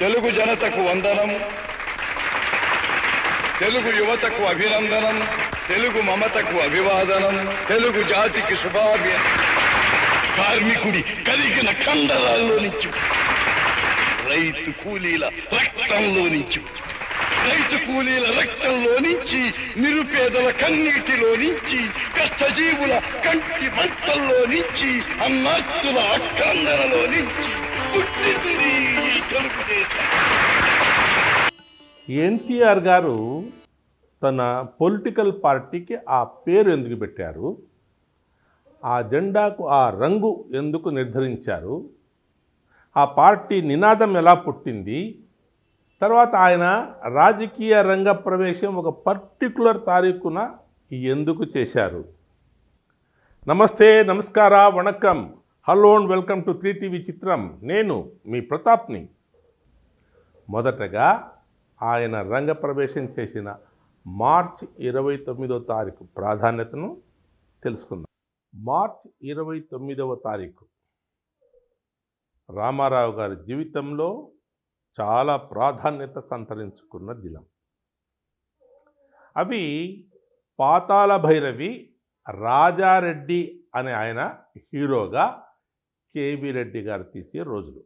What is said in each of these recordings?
తెలుగు జనతకు వందనం తెలుగు యువతకు అభినందనం తెలుగు మమతకు అభివాదనం తెలుగు జాతికి శుభాభి కార్మికుడి కలిగిన కండరాల్లో నుంచి. రైతు కూలీల రక్తంలో నుంచి. రైతు కూలీల రక్తంలో నుంచి నిరుపేదల కన్నీటిలో నుంచి కష్టజీవుల కంటి మంటల్లో నుంచి అన్నాస్తుల అక్కందరలో నుంచి. పుట్టింది ఈ ఎన్టీఆర్ గారు తన పొలిటికల్ పార్టీకి ఆ పేరు ఎందుకు పెట్టారు? ఆ జెండాకు ఆ రంగు ఎందుకు నిర్ధరించారు? ఆ పార్టీ నినాదం ఎలా పుట్టింది? తర్వాత ఆయన రాజకీయ రంగ ప్రవేశం ఒక పర్టికులర్ తారీఖున ఎందుకు చేశారు? నమస్తే నమస్కార vanakkam. Hello and welcome to three TV చిత్రం. నేను మీ ప్రతాప్ని. మొదటగా ఆయన రంగ ప్రవేశం చేసిన మార్చ్ ఇరవై తొమ్మిదో తారీఖు ప్రాధాన్యతను తెలుసుకుందాం. మార్చ్ ఇరవై తొమ్మిదవ తారీఖు. రామారావు గారి జీవితంలో చాలా ప్రాధాన్యత సంతరించుకున్న దినం. అవి పాతాల భైరవి రాజారెడ్డి అనే ఆయన హీరోగా కేవి రెడ్డి గారు తీసే రోజులు.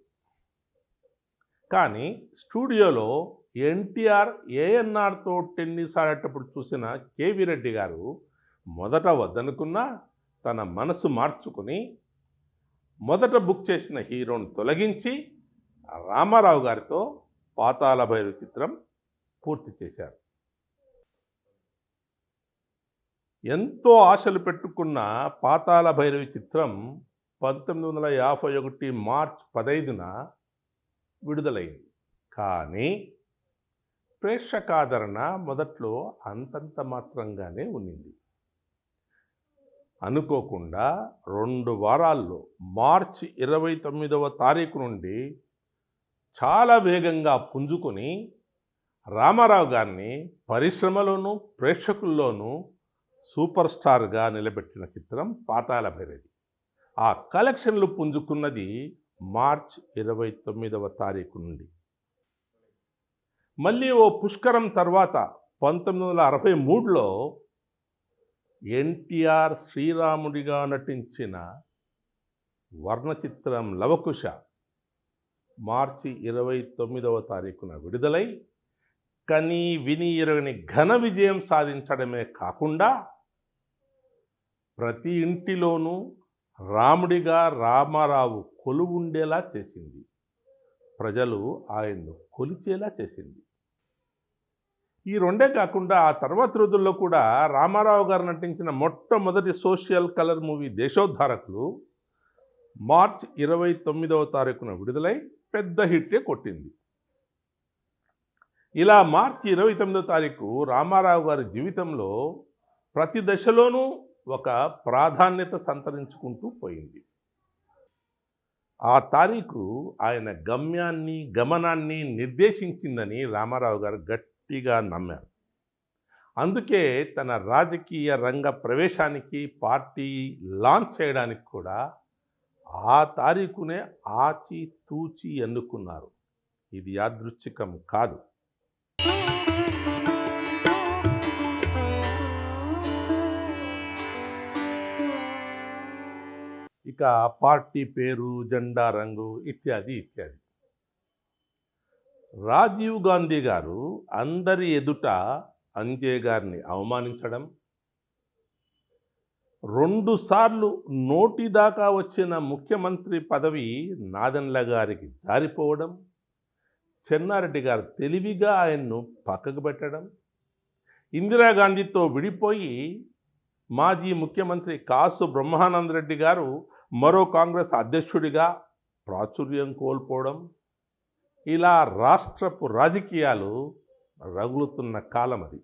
కానీ స్టూడియోలో ఎన్టీఆర్ ఏఎన్ఆర్తో టెన్నిస్ ఆడేటప్పుడు చూసిన కేవి రెడ్డి గారు మొదట వద్దనుకున్నా తన మనసు మార్చుకుని మొదట బుక్ చేసిన హీరోను తొలగించి రామారావు గారితో పాతాల భైరు చిత్రం పూర్తి చేశారు. ఎంతో ఆశలు పెట్టుకున్న పాతాల భైరవి చిత్రం పంతొమ్మిది వందల యాభై ఒకటి మార్చ్ పదైదున విడుదలైంది. కానీ ప్రేక్షకాదరణ మొదట్లో అంతంత మాత్రంగానే ఉన్నింది. అనుకోకుండా రెండు వారాల్లో మార్చి ఇరవై తొమ్మిదవ తారీఖు నుండి చాలా వేగంగా పుంజుకొని రామారావు గారిని పరిశ్రమలోనూ ప్రేక్షకుల్లోనూ సూపర్ స్టార్గా నిలబెట్టిన చిత్రం పాతాల భైరవి. ఆ కలెక్షన్లు పుంజుకున్నది మార్చ్ ఇరవై తొమ్మిదవ తారీఖు నుండి. మళ్ళీ ఓ పుష్కరం తర్వాత పంతొమ్మిది వందల అరవై మూడులో ఎన్టీఆర్ శ్రీరాముడిగా నటించిన వర్ణచిత్రం లవకుశ మార్చి ఇరవై తొమ్మిదవ తారీఖున విడుదలై కని విని ఇరగని ఘన విజయం సాధించడమే కాకుండా ప్రతి ఇంటిలోనూ రాముడిగా రామారావు కొలువుండేలా చేసింది. ప్రజలు ఆయన్ను కొలిచేలా చేసింది. ఈ రెండే కాకుండా ఆ తర్వాత రోజుల్లో కూడా రామారావు గారు నటించిన మొట్టమొదటి social colour movie Desoddharakulu march ఇరవై తొమ్మిదవ తారీఖున విడుదలై పెద్ద హిట్టే కొట్టింది. ఇలా మార్చి ఇరవై తొమ్మిదవ తారీఖు రామారావు గారి జీవితంలో ప్రతి దశలోనూ ఒక ప్రాధాన్యత సంతరించుకుంటూ పోయింది. ఆ తారీఖు ఆయన గమ్యాన్ని గమనాన్ని నిర్దేశించిందని రామారావు గారు గట్టి గట్టిగా నమ్మారు. అందుకే తన రాజకీయ రంగ ప్రవేశానికి పార్టీ లాంచ్ చేయడానికి కూడా ఆ తారీఖునే ఆచి తూచి ఎన్నుకున్నారు. ఇది యాదృచ్ఛికం కాదు. ఇక పార్టీ పేరు జెండా రంగు ఇత్యాది ఇత్యాది. రాజీవ్ గాంధీ గారు అందరి ఎదుట అంజే గారిని అవమానించడం రెండుసార్లు నోటి దాకా వచ్చిన ముఖ్యమంత్రి పదవి నాదన్ల గారికి జారిపోవడం చెన్నారెడ్డి గారు తెలివిగా ఆయన్ను పక్కకు పెట్టడం ఇందిరాగాంధీతో విడిపోయి మాజీ ముఖ్యమంత్రి కాసు బ్రహ్మానంద రెడ్డి గారు మరో కాంగ్రెస్ అధ్యక్షుడిగా ప్రాచుర్యం కోల్పోవడం ఇలా రాష్ట్రపు రాజకీయాలు రగులుతున్న కాలం అది.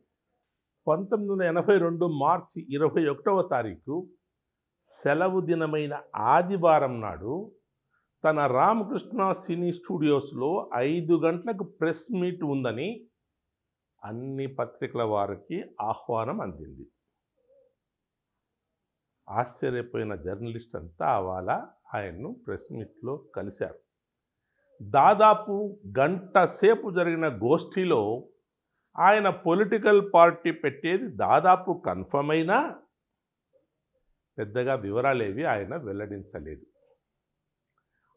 పంతొమ్మిది వందల ఎనభై రెండు మార్చి ఇరవై ఒకటవ తారీఖు సెలవు దినమైన ఆదివారం నాడు తన రామకృష్ణ సినీ స్టూడియోస్లో ఐదు గంటలకు ప్రెస్ మీట్ ఉందని అన్ని పత్రికల వారికి ఆహ్వానం అందింది. ఆశ్చర్యపోయిన జర్నలిస్ట్ అంతా అవాల ఆయన్ను ప్రెస్ మీట్లో కలిశారు. దాదాపు గంట సేపు జరిగిన గోష్ఠిలో ఆయన పొలిటికల్ పార్టీ పెట్టేది దాదాపు కన్ఫర్మ్ అయినా పెద్దగా వివరాలేవి ఆయన వెల్లడించలేదు.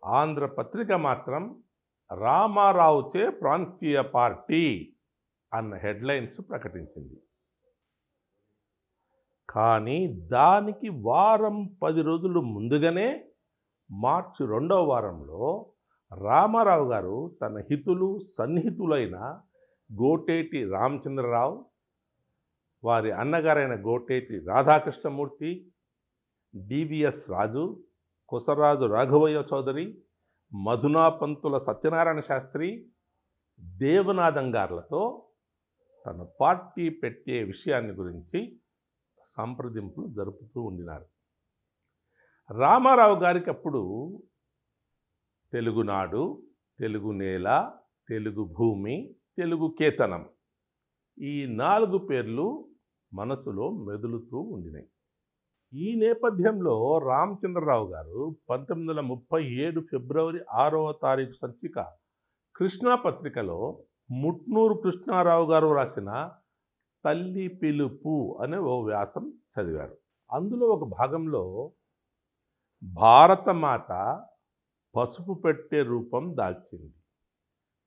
ఆంధ్రపత్రిక మాత్రం రామారావుచే ప్రాంతీయ పార్టీ అన్న హెడ్లైన్స్ ప్రకటించింది. కానీ దానికి వారం పది రోజులు ముందుగానే మార్చి రెండవ వారంలో రామారావు గారు తన హితులు సన్నిహితులైన గోటేటి రామచంద్రరావు వారి అన్నగారైన గోటేటి రాధాకృష్ణమూర్తి డివిఎస్ రాజు కుసరాజు రాఘవయ్య చౌదరి మధునా పంతుల సత్యనారాయణ శాస్త్రి దేవనాథం గారులతో తన పార్టీ పెట్టే విషయాన్ని గురించి సంప్రదింపులు జరుపుతూ ఉండినారు. రామారావు గారికి అప్పుడు తెలుగునాడు తెలుగు నేల తెలుగు భూమి తెలుగు కేతనం. ఈ నాలుగు పేర్లు మనసులో మెదులుతూ ఉండినాయి. ఈ నేపథ్యంలో రామచంద్రరావు గారు పంతొమ్మిది వందల ముప్పై ఏడు ఫిబ్రవరి ఆరవ తారీఖు సంచిక కృష్ణా పత్రికలో ముట్నూరు కృష్ణారావు గారు రాసిన తల్లి పిలుపు అనే ఓ వ్యాసం చదివారు. అందులో ఒక భాగంలో భారతమాత పసుపు పెట్టే రూపం దాల్చింది.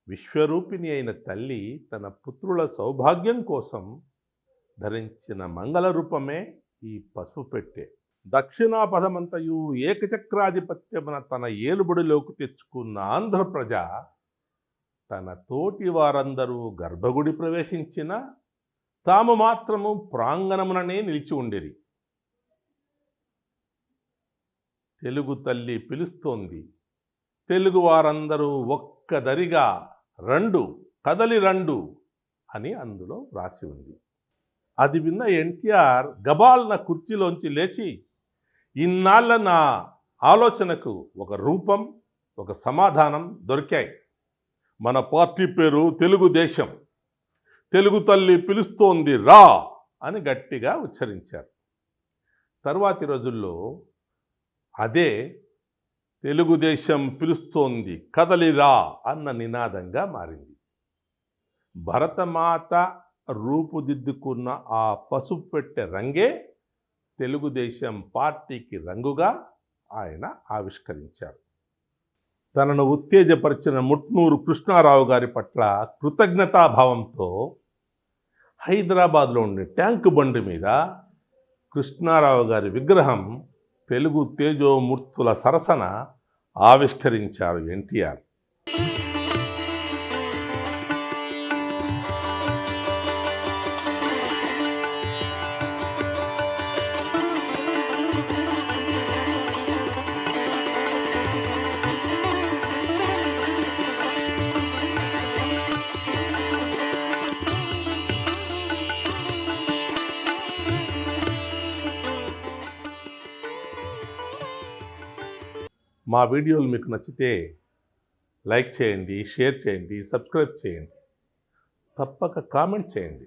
విశ్వరూపిణి అయిన తల్లి తన పుత్రుల సౌభాగ్యం కోసం ధరించిన మంగళ రూపమే ఈ పసుపు పెట్టే. దక్షిణాపథమంతయు ఏకచక్రాధిపత్యమున తన ఏలుబడిలోకి తెచ్చుకున్న ఆంధ్ర ప్రజ తన తోటి వారందరూ గర్భగుడి ప్రవేశించిన తాము మాత్రము ప్రాంగణముననే నిలిచి ఉండేది తెలుగు తల్లి పిలుస్తోంది. తెలుగు వారందరూ ఒక్కదరిగా రండు కదలి రండు అని అందులో వ్రాసి ఉంది. అది విన్న ఎన్టీఆర్ గబాల్న కుర్చీలోంచి లేచి ఇన్నాళ్ళ నా ఆలోచనకు ఒక రూపం ఒక సమాధానం దొరికాయి. మన పార్టీ పేరు తెలుగుదేశం. తెలుగు తల్లి పిలుస్తోంది రా అని గట్టిగా ఉచ్చరించారు. తర్వాతి రోజుల్లో అదే తెలుగుదేశం పిలుస్తోంది కదలిరా అన్న నినాదంగా మారింది. భరతమాత రూపుదిద్దుకున్న ఆ పసుపు పెట్టె రంగే తెలుగుదేశం పార్టీకి రంగుగా ఆయన ఆవిష్కరించారు. తనను ఉత్తేజపరిచిన ముట్నూరు కృష్ణారావు గారి పట్ల కృతజ్ఞతాభావంతో హైదరాబాద్లో ఉండే ట్యాంకు బండి మీద కృష్ణారావు గారి విగ్రహం తెలుగు తేజోమూర్తుల సరసన ఆవిష్కరించారు ఎన్టీఆర్. మా వీడియోలు మీకు నచ్చితే లైక్ చేయండి షేర్ చేయండి సబ్స్క్రైబ్ చేయండి. తప్పక కామెంట్ చేయండి.